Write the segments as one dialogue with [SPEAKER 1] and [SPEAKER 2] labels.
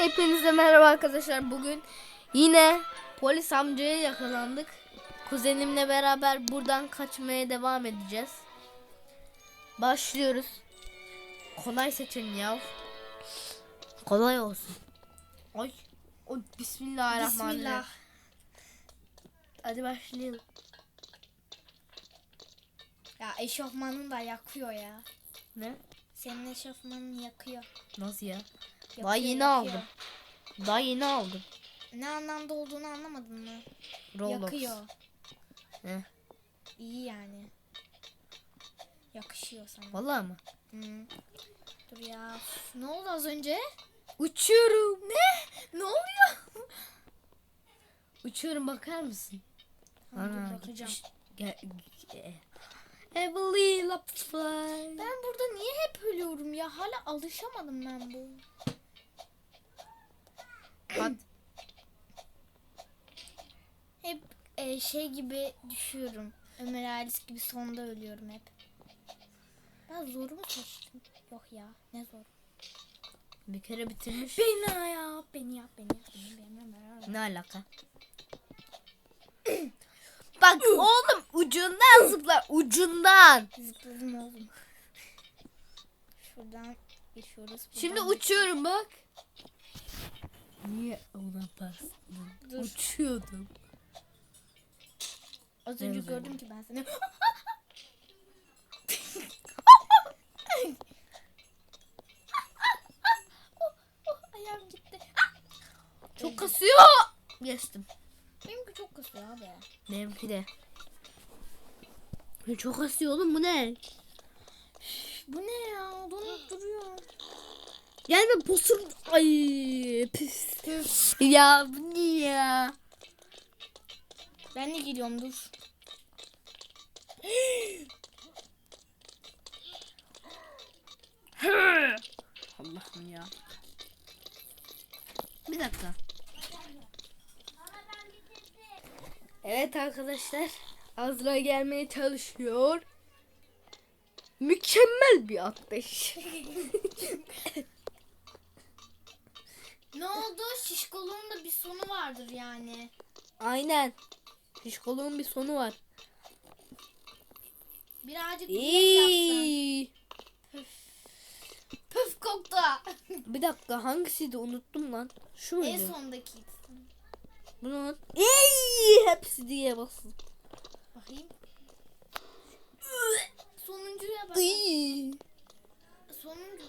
[SPEAKER 1] Hepinize merhaba arkadaşlar. Bugün yine polis amcaya yakalandık. Kuzenimle beraber buradan kaçmaya devam edeceğiz. Başlıyoruz. Kolay seçin ya. Kolay olsun. Ay. Oy, Bismillahirrahmanirrahim.
[SPEAKER 2] Bismillah.
[SPEAKER 1] Hadi başlayalım.
[SPEAKER 2] Ya eşofmanın da yakıyor ya.
[SPEAKER 1] Ne?
[SPEAKER 2] Senin eşofmanın yakıyor.
[SPEAKER 1] Nasıl ya? Daha yeni
[SPEAKER 2] yakıyor.
[SPEAKER 1] aldım. Daha yeni aldım.
[SPEAKER 2] Ne anlamda olduğunu anlamadın mı?
[SPEAKER 1] Roblox.
[SPEAKER 2] Yakıyor.
[SPEAKER 1] He.
[SPEAKER 2] İyi yani. Yakışıyor sana.
[SPEAKER 1] Vallahi mı?
[SPEAKER 2] Hı. Dur ya. üf, Ne oldu az önce?
[SPEAKER 1] Uçuyorum.
[SPEAKER 2] Ne? Ne oluyor?
[SPEAKER 1] Uçuyorum bakar mısın?
[SPEAKER 2] Tamam, dur bakacağım.
[SPEAKER 1] gitmiş. Gel, ge- Heavily love to fly.
[SPEAKER 2] Ben burada niye hep ölüyorum ya? Hala alışamadım ben bu.
[SPEAKER 1] Bak,
[SPEAKER 2] Hep e, şey gibi düşüyorum. Ömer Halis gibi sonda ölüyorum hep. Ben zoru mu seçtim? Yok ya. Ne zor?
[SPEAKER 1] bir kere bitirmiş.
[SPEAKER 2] Beni yap, beni yap, beni yap, beni, beni, beni.
[SPEAKER 1] Ne alaka? Bak oğlum ucundan zıpla ucundan.
[SPEAKER 2] Zıpladım oğlum. Şuradan geçiyoruz.
[SPEAKER 1] Şimdi uçuyorum bak. Niye ona bastın?
[SPEAKER 2] Dur.
[SPEAKER 1] Uçuyordum.
[SPEAKER 2] Az önce
[SPEAKER 1] Evet.
[SPEAKER 2] gördüm ki ben seni. oh, oh, ayağım gitti.
[SPEAKER 1] Çok kasıyor. Geçtim.
[SPEAKER 2] Benimki çok kasıyor abi.
[SPEAKER 1] Benimki de. Çok kasıyor oğlum bu ne?
[SPEAKER 2] Bu ne ya? Donup duruyor.
[SPEAKER 1] Gelme posur. Ay pis. Ya bu ne ya?
[SPEAKER 2] Ben de geliyorum dur.
[SPEAKER 1] Allah'ım ya. Bir dakika. Evet arkadaşlar. Azra gelmeye çalışıyor. Mükemmel bir atlayış.
[SPEAKER 2] Ne oldu? Şişkoluğun da bir sonu vardır yani.
[SPEAKER 1] Aynen. Şişkoluğun bir sonu var.
[SPEAKER 2] Birazcık.
[SPEAKER 1] İyi.
[SPEAKER 2] Püf koktu.
[SPEAKER 1] Bir dakika hangisiydi unuttum lan. Şu muydu?
[SPEAKER 2] en sondaki.
[SPEAKER 1] Bu ne lan? İyi. Hepsi diye basın.
[SPEAKER 2] Bakayım. Sonuncuya bak. Sonuncu.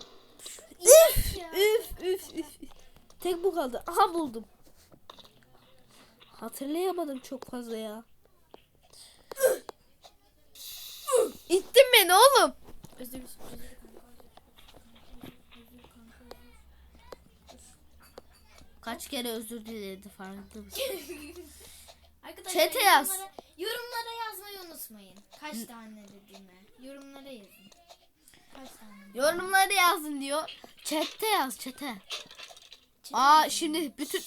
[SPEAKER 1] Üf,
[SPEAKER 2] ya.
[SPEAKER 1] üf, üf, üf. Tek bu kaldı. Aha buldum. Hatırlayamadım çok fazla ya. İttin beni oğlum.
[SPEAKER 2] Özür dilerim.
[SPEAKER 1] Kaç kere özür diledi farkında mısın?
[SPEAKER 2] Arkadaşlar
[SPEAKER 1] Chat'e yaz.
[SPEAKER 2] yorumlara- Yorumlara yazmayı unutmayın. Kaç tane dediğimi. Yorumlara yazın. Kaç tane?
[SPEAKER 1] Yorumları yazın diyor. Chat'te yaz chat'te.
[SPEAKER 2] Chat'e
[SPEAKER 1] Aa şimdi bütün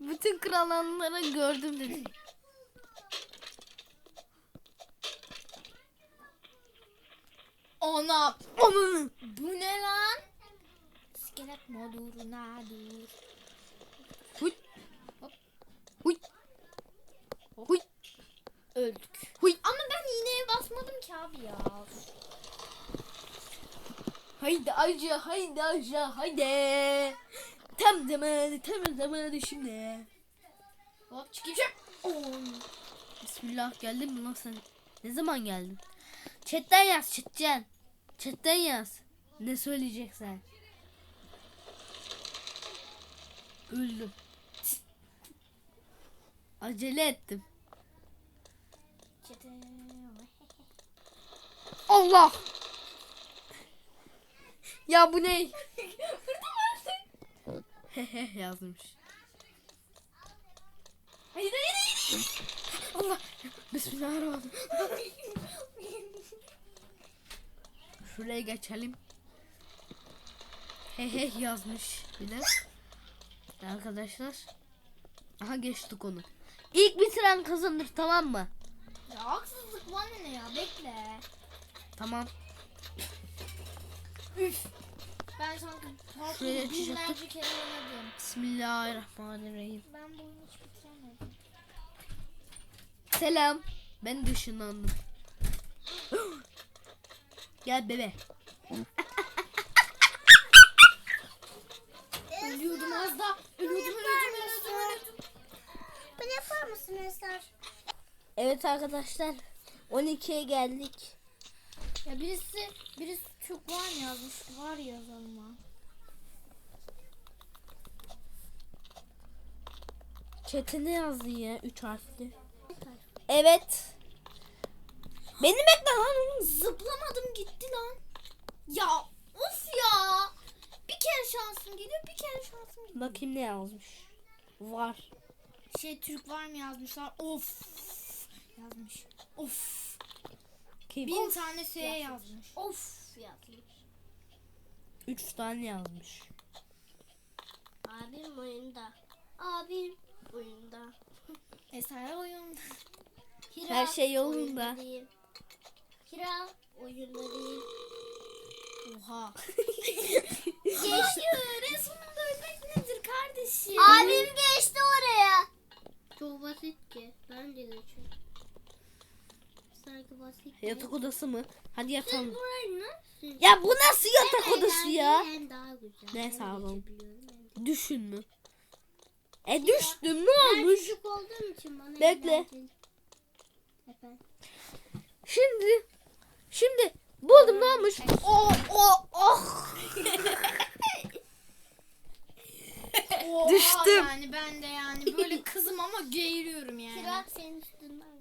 [SPEAKER 1] bütün kralları gördüm dedi.
[SPEAKER 2] Ana.
[SPEAKER 1] Onun.
[SPEAKER 2] Bu ne lan? İskelet moduruna dur.
[SPEAKER 1] Huy. Huy. Huy.
[SPEAKER 2] Öldük.
[SPEAKER 1] Huy.
[SPEAKER 2] Ama ben iğneye basmadım ki abi ya.
[SPEAKER 1] Haydi Ayca, haydi Ayca, haydi. Tam zamanı, tam zamanı şimdi.
[SPEAKER 2] Hop çıkayım. Oo.
[SPEAKER 1] Bismillah geldin mi lan sen? Ne zaman geldin? Chatten yaz, chatten. Chatten yaz. Ne söyleyeceksen. Öldüm. Acele ettim. Allah! Ya bu ne? Hehe yazmış.
[SPEAKER 2] Hayır hayır hayır.
[SPEAKER 1] Allah! Bismillahirrahmanirrahim. Şuraya geçelim. Hehe yazmış bir de. Arkadaşlar. Aha geçtik onu. İlk bitiren kazanır tamam mı?
[SPEAKER 2] Ya haksızlık bana ne ya bekle.
[SPEAKER 1] Tamam.
[SPEAKER 2] Üf. Ben sanki farklı
[SPEAKER 1] Şuraya açacaktık.
[SPEAKER 2] binlerce kere oynadım.
[SPEAKER 1] Bismillahirrahmanirrahim.
[SPEAKER 2] Ben bu oyunu hiç bitiremedim.
[SPEAKER 1] Selam. Ben de ışınlandım. Gel bebe.
[SPEAKER 2] Ölüyordum az da. Ölüyordum ölüyordum ölüyordum ölüyordum.
[SPEAKER 3] Bunu yapar mısın Eser?
[SPEAKER 1] Evet arkadaşlar. 12'ye geldik.
[SPEAKER 2] Ya birisi birisi çok var mı yazmış? Var yazalım ha.
[SPEAKER 1] Chat'e ne yazdın ya? 3 harfli. Evet. Beni bekle lan oğlum.
[SPEAKER 2] Zıplamadım gitti lan. Ya of ya. Bir kere şansım geliyor bir kere şansım gidiyor.
[SPEAKER 1] Bakayım ne yazmış. Var.
[SPEAKER 2] Şey Türk var mı yazmışlar. Of yazmış. Of.
[SPEAKER 1] Kim?
[SPEAKER 2] Bin tane S yazmış.
[SPEAKER 3] Of yazmış.
[SPEAKER 1] 3 tane yazmış.
[SPEAKER 3] Abim oyunda. Abim oyunda.
[SPEAKER 2] Eser oyunda.
[SPEAKER 3] Hira
[SPEAKER 1] Her şey yolunda.
[SPEAKER 3] oyunda değil. Hira oyunda değil.
[SPEAKER 2] Oha. Geçti. Resminde ölmek nedir kardeşim?
[SPEAKER 3] Abim geçti oraya. Çok basit ki. Ben de geçiyorum. Sanki basit.
[SPEAKER 1] Yatak odası mı? Hadi yatalım.
[SPEAKER 3] Burayı nasıl?
[SPEAKER 1] Ya bu nasıl yatak
[SPEAKER 3] Hem
[SPEAKER 1] odası ya?
[SPEAKER 3] hem daha güzel. Hem de-
[SPEAKER 1] Düşün mü? E düştüm ne
[SPEAKER 3] Ben
[SPEAKER 1] olmuş?
[SPEAKER 3] çocuk olduğum için bana
[SPEAKER 1] Bekle. Şimdi şimdi buldum ne olmuş? Oh oh oh.
[SPEAKER 2] Oha
[SPEAKER 1] Düştüm.
[SPEAKER 2] Yani ben de yani böyle kızım ama geğiriyorum yani.
[SPEAKER 3] Hira senin üstünden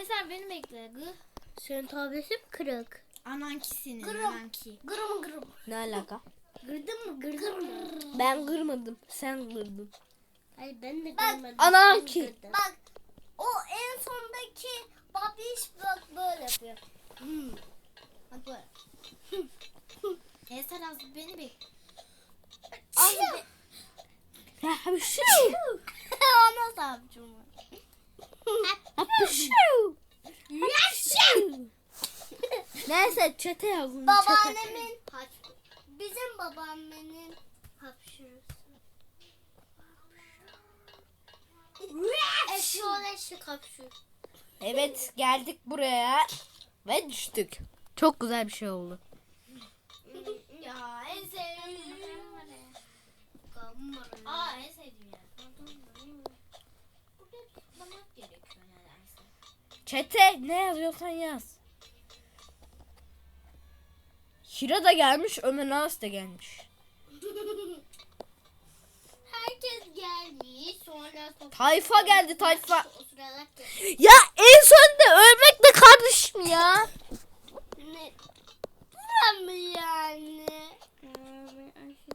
[SPEAKER 2] Eser beni bekle. Gı.
[SPEAKER 3] Senin tabletin kırık.
[SPEAKER 2] Ananki senin.
[SPEAKER 3] Gırım.
[SPEAKER 2] Ananki.
[SPEAKER 3] Gırım gırım.
[SPEAKER 1] Ne alaka?
[SPEAKER 3] Gırdın mı gırdın mı?
[SPEAKER 1] Ben kırmadım. Sen kırdın.
[SPEAKER 3] Hayır ben de
[SPEAKER 2] Bak,
[SPEAKER 3] kırmadım.
[SPEAKER 1] anam
[SPEAKER 3] sen
[SPEAKER 1] ki.
[SPEAKER 3] kırdın.
[SPEAKER 4] Bak o en sondaki babiş bak böyle yapıyor. Hmm. Bak böyle.
[SPEAKER 2] Eser az beni bekle.
[SPEAKER 4] Az bir-
[SPEAKER 1] Hapşu.
[SPEAKER 4] o nasıl yapacağım?
[SPEAKER 1] Hapşu. Neyse çete yazın.
[SPEAKER 4] Babaannemin bizim babaannemin hapşırısı.
[SPEAKER 3] Eşyol eşek hapşur.
[SPEAKER 1] Evet geldik buraya ve düştük. Çok güzel bir şey oldu.
[SPEAKER 2] Ya en sevdiğim. Aa en sevdiğim yer. Burada tıklamak gerekiyor nedense.
[SPEAKER 1] Çete ne yazıyorsan yaz. Hira da gelmiş, Ömer Naz da gelmiş.
[SPEAKER 3] Herkes gelmiş. Sonra sopa-
[SPEAKER 1] Tayfa geldi tayfa.
[SPEAKER 3] O sıralar ki-
[SPEAKER 1] Ya en sonunda ölmek ne kardeşim ya?
[SPEAKER 3] Ne? Buram mı yani?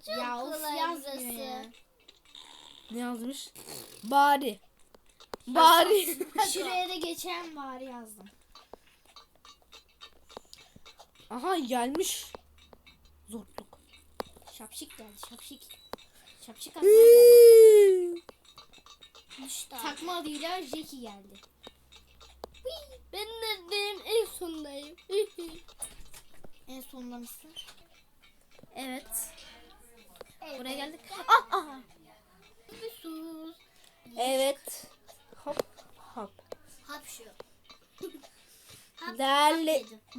[SPEAKER 3] Çok
[SPEAKER 2] ya of
[SPEAKER 3] kolay
[SPEAKER 2] yazmıyor
[SPEAKER 3] burası.
[SPEAKER 2] ya.
[SPEAKER 1] Ne yazmış? Bari. Bari.
[SPEAKER 2] Şuraya da geçen var yazdım.
[SPEAKER 1] Aha gelmiş. Zorluk.
[SPEAKER 2] Şapşik geldi şapşik. Şapşik adına geldi.
[SPEAKER 3] Düştü.
[SPEAKER 2] Takma adıyla Jackie geldi.
[SPEAKER 3] Ben de benim en sondayım.
[SPEAKER 2] En sonunda mısın?
[SPEAKER 1] Evet.
[SPEAKER 2] Buraya geldik.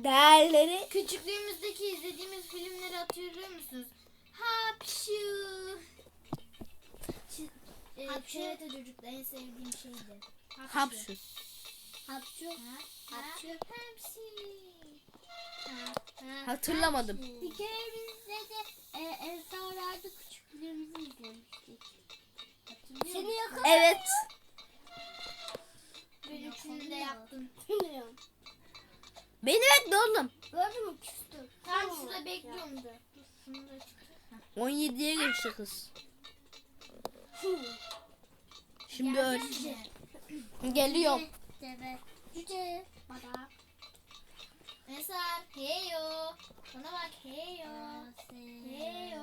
[SPEAKER 1] Değerleri
[SPEAKER 2] Küçüklüğümüzdeki izlediğimiz filmleri hatırlıyor musunuz? Hapşu. Ee,
[SPEAKER 3] Hapşu.
[SPEAKER 2] TRT çocuklar en sevdiğim şeydi.
[SPEAKER 1] hapşu.
[SPEAKER 3] Hapşu.
[SPEAKER 2] Ha?
[SPEAKER 3] Hapşu.
[SPEAKER 2] Hapşu.
[SPEAKER 1] Hatırlamadım.
[SPEAKER 3] Bir kere biz de, e, Ensarlar'da küçüklüğümüzü izlemiştik.
[SPEAKER 4] Seni
[SPEAKER 3] musun?
[SPEAKER 4] yakala.
[SPEAKER 1] Evet. Beni bekle oğlum.
[SPEAKER 3] Gördün mü küstüm.
[SPEAKER 2] Tam şurada bekliyorum da. Dur, Şunu da çık.
[SPEAKER 1] 17'ye geçti kız. Şimdi öl. Geliyorum.
[SPEAKER 3] Deve. Cüce. Bada.
[SPEAKER 2] Eser, heyo. Bana bak heyo. Heyo.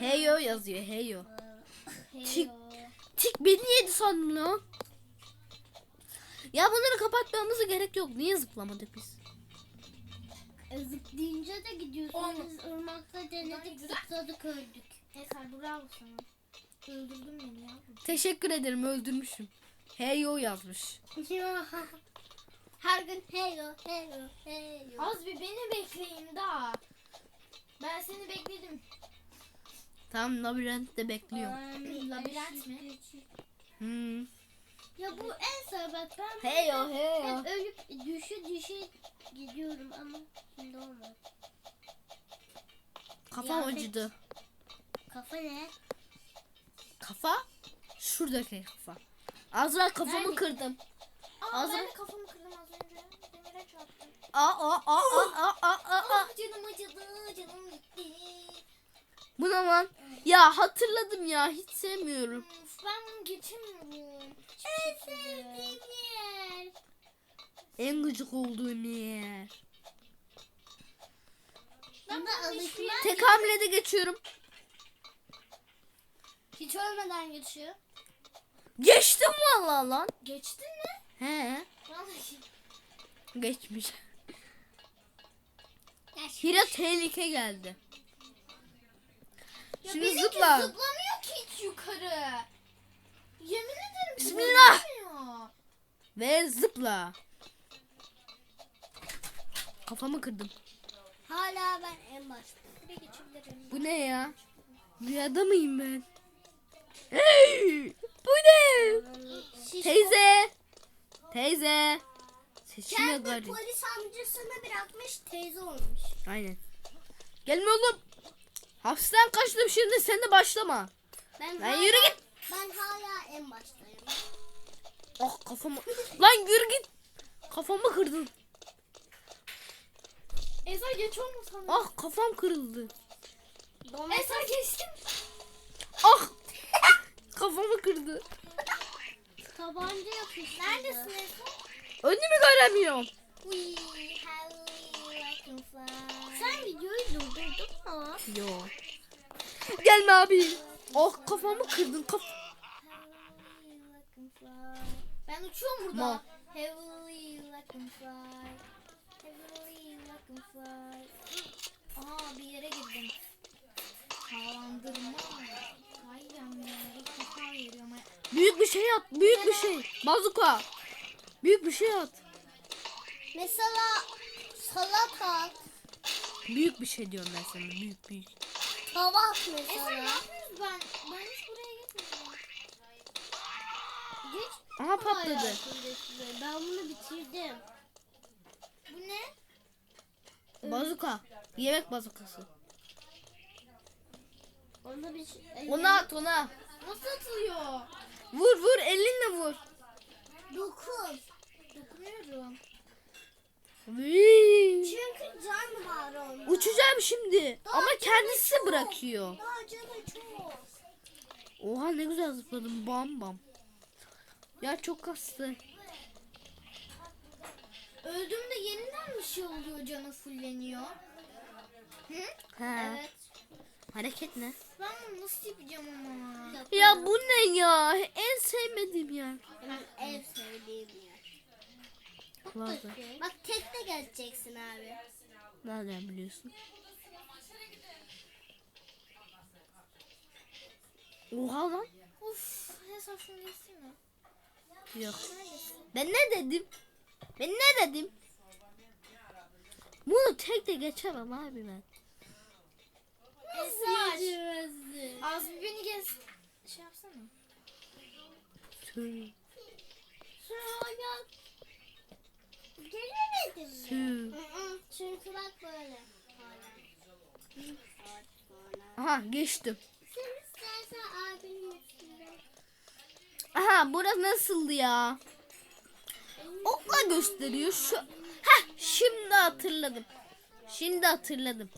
[SPEAKER 1] Heyo yazıyor heyo. Tik,
[SPEAKER 2] Heyo.
[SPEAKER 1] tik beni yedi sandım lan. Ya bunları kapatmamıza gerek yok. Niye zıplamadık biz?
[SPEAKER 3] Ezik deyince de gidiyorsun.
[SPEAKER 2] Oğlum.
[SPEAKER 3] Biz ırmakta denedik zıpladık öldük.
[SPEAKER 2] Eser bravo sana. Öldürdün beni ya.
[SPEAKER 1] Teşekkür ederim öldürmüşüm. Hey yo yazmış.
[SPEAKER 3] Her gün heyo heyo heyo.
[SPEAKER 2] Az bir beni bekleyin daha. Ben seni bekledim.
[SPEAKER 1] Tam labirentte bekliyorum.
[SPEAKER 2] Labirent mi?
[SPEAKER 1] Hmm.
[SPEAKER 3] Ya bu en sıra bak ben
[SPEAKER 1] Hey yo hey yo.
[SPEAKER 3] hep ölüp düşü düşü gidiyorum ama şimdi olmadı.
[SPEAKER 1] Kafam
[SPEAKER 3] Ya,
[SPEAKER 1] acıdı.
[SPEAKER 3] Kafa ne?
[SPEAKER 1] Kafa? Şuradaki kafa. Azra kafamı
[SPEAKER 3] Nerede?
[SPEAKER 1] kırdım.
[SPEAKER 2] Aa
[SPEAKER 1] Az
[SPEAKER 2] ben de kafamı kırdım az önce. Demire çarptım.
[SPEAKER 1] Aa aa aa aa aa aa aa.
[SPEAKER 2] Ah canım acıdı. Canım gitti.
[SPEAKER 1] Bu ne lan? Ya hatırladım ya hiç sevmiyorum.
[SPEAKER 2] Uf, ben bunu geçemiyorum.
[SPEAKER 3] En sevdiğim yer.
[SPEAKER 1] En gıcık olduğum yer.
[SPEAKER 3] Buna alışmak
[SPEAKER 1] Tek hamlede geçiyorum.
[SPEAKER 3] hiç ölmeden geçiyor.
[SPEAKER 1] Geçtim vallahi lan.
[SPEAKER 2] Geçtin mi?
[SPEAKER 1] He.
[SPEAKER 2] Vallahi.
[SPEAKER 1] Geçmiş.
[SPEAKER 3] Geç.
[SPEAKER 1] Hira tehlike geldi.
[SPEAKER 2] Ya
[SPEAKER 1] Şimdi
[SPEAKER 2] bizimki
[SPEAKER 1] zıpla.
[SPEAKER 2] zıplamıyor ki hiç yukarı. Yemin ederim
[SPEAKER 1] Bismillah.
[SPEAKER 2] zıplamıyor.
[SPEAKER 1] Ve zıpla. Kafamı kırdım.
[SPEAKER 3] Hala ben en başta.
[SPEAKER 1] Bu ne ya? Rüyada mıyım ben? Hey! Bu ne? Teyze. Teyze. Sesine
[SPEAKER 3] Kendi
[SPEAKER 1] garip.
[SPEAKER 3] polis amcasını bırakmış teyze olmuş.
[SPEAKER 1] Aynen. Gelme oğlum. Hapisten kaçtım şimdi sen de başlama.
[SPEAKER 3] Ben, hala,
[SPEAKER 1] yürü git.
[SPEAKER 3] Ben hala en baştayım.
[SPEAKER 1] Ah kafamı. Lan yürü git. Kafamı kırdın.
[SPEAKER 2] Eser geç olmasın.
[SPEAKER 1] Ah kafam kırıldı.
[SPEAKER 2] Eser geçtim.
[SPEAKER 1] Ah. Kafamı kırdı.
[SPEAKER 3] Tabanca yapmış. Neredesin
[SPEAKER 1] Önümü göremiyorum.
[SPEAKER 3] We have. Sen videoyu durdurdun mu?
[SPEAKER 1] Yo. Gelme abi. Oh kafamı kırdın. Kaf
[SPEAKER 2] Ben uçuyorum burada.
[SPEAKER 1] Ma.
[SPEAKER 2] Heavily fly. Fly. Aa bir yere girdim. Havalandırma. İlk defa görüyorum. Ay-
[SPEAKER 1] Büyük bir şey at. Büyük bir şey. Bazuka. Büyük bir şey at.
[SPEAKER 3] Mesela salata,
[SPEAKER 1] Büyük bir şey diyorum ben sana. Büyük büyük.
[SPEAKER 3] tava
[SPEAKER 2] Eser ne
[SPEAKER 3] mesela.
[SPEAKER 1] Aha patladı.
[SPEAKER 3] Ben bunu bitirdim.
[SPEAKER 2] Bu ne?
[SPEAKER 1] Bazuka. Yemek bazukası.
[SPEAKER 3] Onda bir şey.
[SPEAKER 1] Ona at ona.
[SPEAKER 2] Nasıl atılıyor?
[SPEAKER 1] Vur vur elinle vur.
[SPEAKER 3] Dokuz.
[SPEAKER 2] Dokunuyorum.
[SPEAKER 1] Vii.
[SPEAKER 3] Çünkü can var onda.
[SPEAKER 1] Uçacağım şimdi. Ama kendisi bırakıyor.
[SPEAKER 3] Daha canı çok.
[SPEAKER 1] Oha ne güzel zıpladım. Bam bam. Ya çok kastı.
[SPEAKER 2] Öldüğümde yeniden bir şey oluyor canı fulleniyor. Hı?
[SPEAKER 1] He.
[SPEAKER 2] Evet.
[SPEAKER 1] Hareket ne?
[SPEAKER 2] Ben bunu nasıl yapacağım ama?
[SPEAKER 1] Ya bu ne ya? En sevmediğim yer.
[SPEAKER 3] Benim en sevdiğim yer.
[SPEAKER 1] Vallahi.
[SPEAKER 3] Bak tek de geleceksin abi.
[SPEAKER 1] Nereden biliyorsun? Oha lan.
[SPEAKER 2] Uf, hesap şunu geçsene.
[SPEAKER 1] Yok. Ben ne dedim? Ben ne dedim? Bunu tek de geçemem abi ben.
[SPEAKER 2] Eser. Az bir beni gez. Şey yapsana.
[SPEAKER 1] Tüh.
[SPEAKER 3] Sonra gelemedim mi? Çünkü bak böyle.
[SPEAKER 1] Aha geçtim. Aha burası nasıldı ya? Okla gösteriyor şu. Heh şimdi hatırladım. Şimdi hatırladım.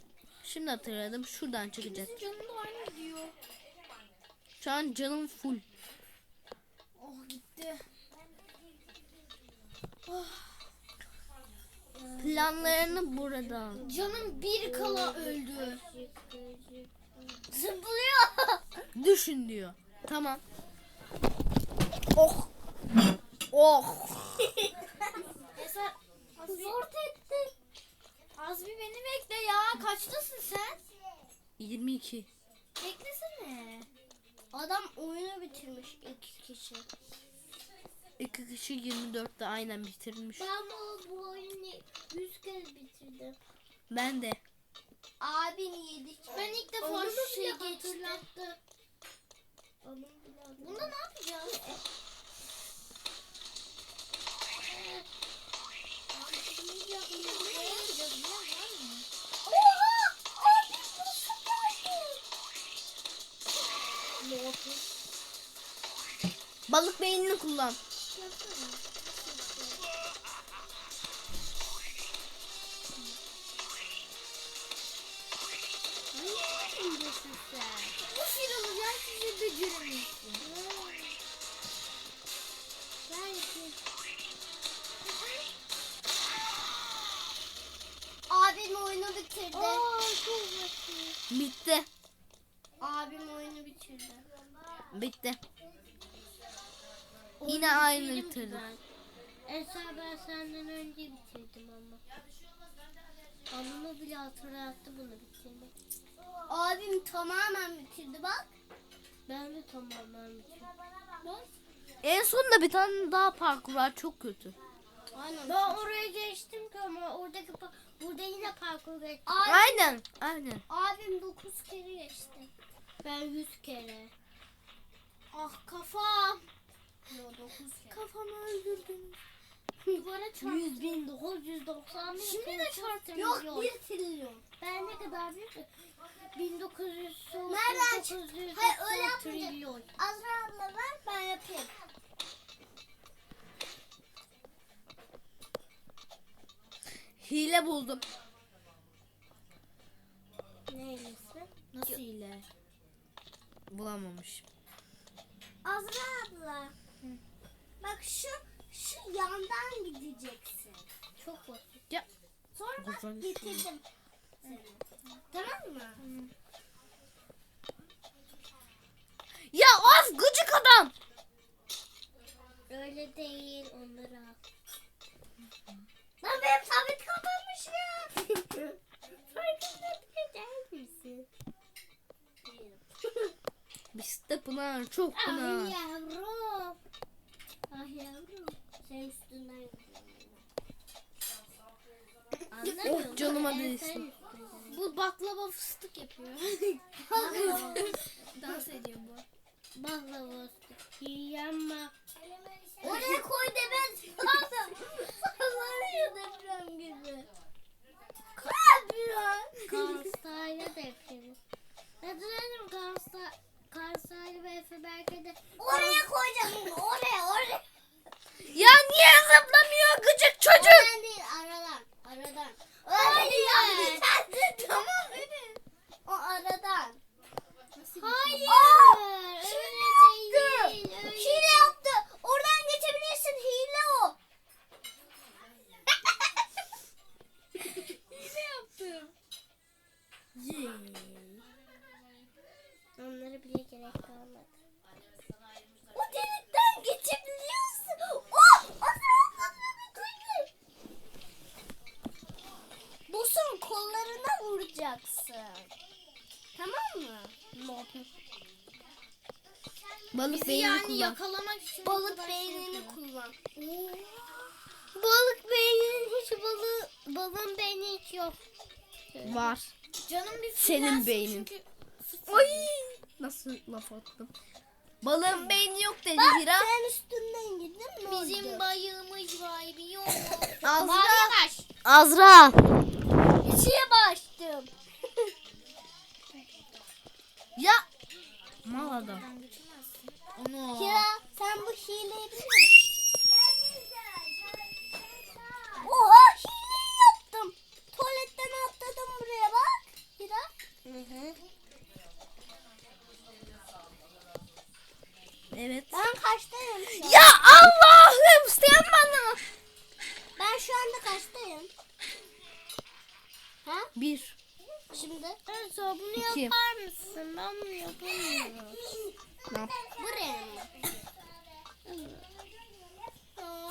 [SPEAKER 1] Şimdi hatırladım. Şuradan
[SPEAKER 2] gidiyor.
[SPEAKER 1] Şu an canım full.
[SPEAKER 2] Oh gitti.
[SPEAKER 1] Planlarını burada.
[SPEAKER 2] Canım bir kala öldü.
[SPEAKER 3] Zıplıyor.
[SPEAKER 1] Düşün diyor. Tamam. Oh. Oh.
[SPEAKER 2] Eser az bir,
[SPEAKER 3] Zor ettin.
[SPEAKER 2] az bir beni
[SPEAKER 1] 22.
[SPEAKER 3] Beklesene. Adam oyunu bitirmiş iki kişi.
[SPEAKER 1] İki kişi 24'te aynen bitirmiş.
[SPEAKER 2] Ben bu, bu oyunu 100 kere bitirdim.
[SPEAKER 1] Ben de.
[SPEAKER 3] Abin yedik.
[SPEAKER 2] Ben ilk defa
[SPEAKER 3] Onu
[SPEAKER 2] şu şeyi. Onun hatırlattı.
[SPEAKER 3] Bunda ne yapacağız?
[SPEAKER 1] Balık beynini kullan.
[SPEAKER 3] Bu ya sizi beceremezsin. Abim oyunu bitirdi.
[SPEAKER 1] Bitti.
[SPEAKER 3] Abim oyunu bitirdi.
[SPEAKER 1] Bitti. Yine aynı bitirdi.
[SPEAKER 2] Esra ben senden önce bitirdim ama. Anımı bile hatırlattı bunu bitirmek.
[SPEAKER 3] Abim tamamen bitirdi bak.
[SPEAKER 2] Ben de tamamen bitirdim.
[SPEAKER 1] En sonunda bir tane daha parkur var çok kötü.
[SPEAKER 3] Aynen.
[SPEAKER 2] Ben oraya geçtim ki ama oradaki pa- burada yine parkur geçtim.
[SPEAKER 3] Abi,
[SPEAKER 1] Aynen. Aynen.
[SPEAKER 3] abim 9 kere geçti.
[SPEAKER 2] Ben 100 kere.
[SPEAKER 3] Ah kafam. Yo 9 kere.
[SPEAKER 2] Kafamı öldürdüm. Duvara çarptım. 100 bin 991.
[SPEAKER 3] Şimdi de
[SPEAKER 2] çarptım.
[SPEAKER 3] Yok 1 trilyon.
[SPEAKER 2] Ben ne kadar büyük? 1900 son-
[SPEAKER 3] Nereden
[SPEAKER 2] 1900
[SPEAKER 3] Hayır, öyle
[SPEAKER 2] trilyon.
[SPEAKER 3] Azra abla ver ben yapayım.
[SPEAKER 1] Hile buldum.
[SPEAKER 2] Neylesi?
[SPEAKER 1] Nasıl hile? Bulamamış.
[SPEAKER 3] Azra abla. Bak şu şu yandan gideceksin.
[SPEAKER 2] Çok basit.
[SPEAKER 1] Ya.
[SPEAKER 3] Sonra bak getirdim. Tamam mı?
[SPEAKER 1] Ya az gıcık adam.
[SPEAKER 2] Öyle değil onları al.
[SPEAKER 3] Lan benim tablet ya.
[SPEAKER 2] Farkında değil misin?
[SPEAKER 1] Biz de Pınar çok
[SPEAKER 2] Ah
[SPEAKER 1] Pınar.
[SPEAKER 2] yavrum. Ah yavrum. Sen üstünden?
[SPEAKER 1] Oh, canıma değsin.
[SPEAKER 3] Bu baklava fıstık yapıyor. Dans ediyor bu.
[SPEAKER 2] Baklava üstü. Yiyemem.
[SPEAKER 3] Oraya koy demez. Sallanıyor deprem gibi. Kalbıyor.
[SPEAKER 2] Kansayla da yapıyoruz. Hatırladım Kansa, Kansayla ve Efe belki de
[SPEAKER 3] Oraya koyacağım. Oraya oraya.
[SPEAKER 1] Ya niye zıplamıyor gıcık çocuk?
[SPEAKER 3] Oradan değil aradan. Aradan. Öyle ya. Tamam benim. O aradan.
[SPEAKER 2] Hayır.
[SPEAKER 3] Aa,
[SPEAKER 2] öyle
[SPEAKER 3] Hile yaptı.
[SPEAKER 2] değil. Öyle.
[SPEAKER 3] Hile yaptı. Oradan geçebilirsin. Hile o. Hile yaptım.
[SPEAKER 2] Onları bile gerek kalmadı.
[SPEAKER 3] O delikten geçebiliyorsun. Oh! Bosun kollarına vuracaksın. Tamam mı?
[SPEAKER 1] Beynini kullan.
[SPEAKER 2] yakalamak için
[SPEAKER 3] Balık beynini kullan.
[SPEAKER 2] Balık beyninin hiç balığı balığın beyni hiç yok.
[SPEAKER 1] Var.
[SPEAKER 3] Canım bir
[SPEAKER 1] Senin beynin.
[SPEAKER 3] çünkü-
[SPEAKER 1] Ay nasıl laf attım. Balığın beyni yok dedi
[SPEAKER 3] Bak
[SPEAKER 1] Hira.
[SPEAKER 3] sen üstünden gidin mi?
[SPEAKER 2] Bizim bayığımız var biliyor musun?
[SPEAKER 1] Azra.
[SPEAKER 2] baş.
[SPEAKER 1] Azra.
[SPEAKER 3] İçine başladım.
[SPEAKER 1] Ya. Mal adam. Onu.
[SPEAKER 3] Kira sen bu hileyi biliyor? Oha hileyi yaptım. Tuvaletten atladım buraya bak. Kira.
[SPEAKER 1] Evet.
[SPEAKER 3] Ben kaçtayım?
[SPEAKER 1] Ya Allah'ım sen bana.
[SPEAKER 3] Ben şu anda kaçtayım? Ha?
[SPEAKER 1] Bir.
[SPEAKER 3] Şimdi?
[SPEAKER 2] Enzo bunu
[SPEAKER 1] İki.
[SPEAKER 2] yapar mısın? Ben bunu yapamıyorum.
[SPEAKER 3] Buraya mı?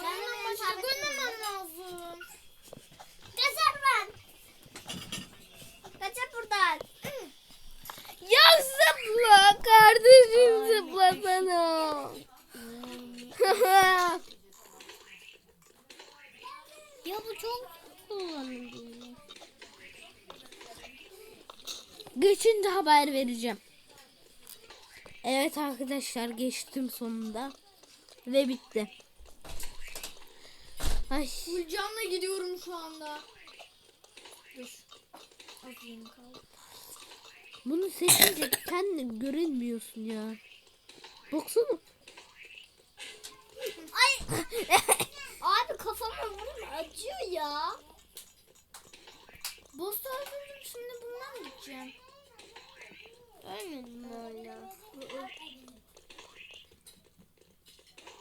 [SPEAKER 2] Kendin başına göndermem lazım.
[SPEAKER 3] Kaçar ben. Kaçar buradan. Ya zıpla kardeşim zıplasana. ya bu çok kullanılıyor.
[SPEAKER 1] Geçince haber vereceğim. Evet arkadaşlar geçtim sonunda. Ve bitti. Ay.
[SPEAKER 2] Fulcan'la gidiyorum şu anda. Dur.
[SPEAKER 1] Bunu seçince sen görünmüyorsun ya. Baksana.
[SPEAKER 4] Ay. Abi kafama vurma acıyor ya.
[SPEAKER 2] Boss öldürdüm şimdi bundan mı gideceğim?
[SPEAKER 3] Ölmedim hala?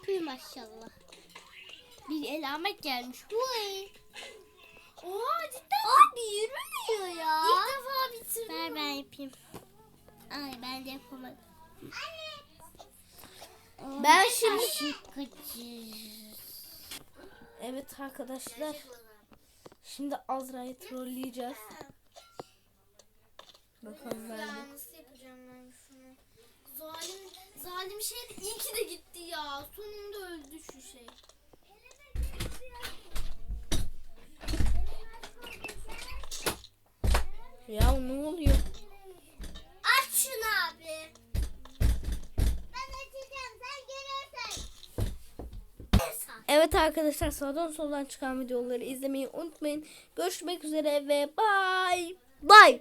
[SPEAKER 3] Tüy maşallah. Bir elamet gelmiş. Huy.
[SPEAKER 2] Oha cidden
[SPEAKER 4] Abi yürümüyor ya.
[SPEAKER 2] ilk defa bitirdim.
[SPEAKER 3] Ver ben yapayım. Ay ben de yapamadım.
[SPEAKER 1] Ben şimdi. Evet arkadaşlar. Şimdi Azra'yı trolleyeceğiz. Bakalım ben de.
[SPEAKER 2] Ya nasıl yapacağım ben şunu? Zalim, şey iyi ki de gitti ya. Sonunda öldü şu şey.
[SPEAKER 1] Ya ne oluyor?
[SPEAKER 4] Aç şunu abi. Ben açacağım sen görürsen.
[SPEAKER 1] Evet arkadaşlar sağdan soldan çıkan videoları izlemeyi unutmayın. Görüşmek üzere ve bye bye.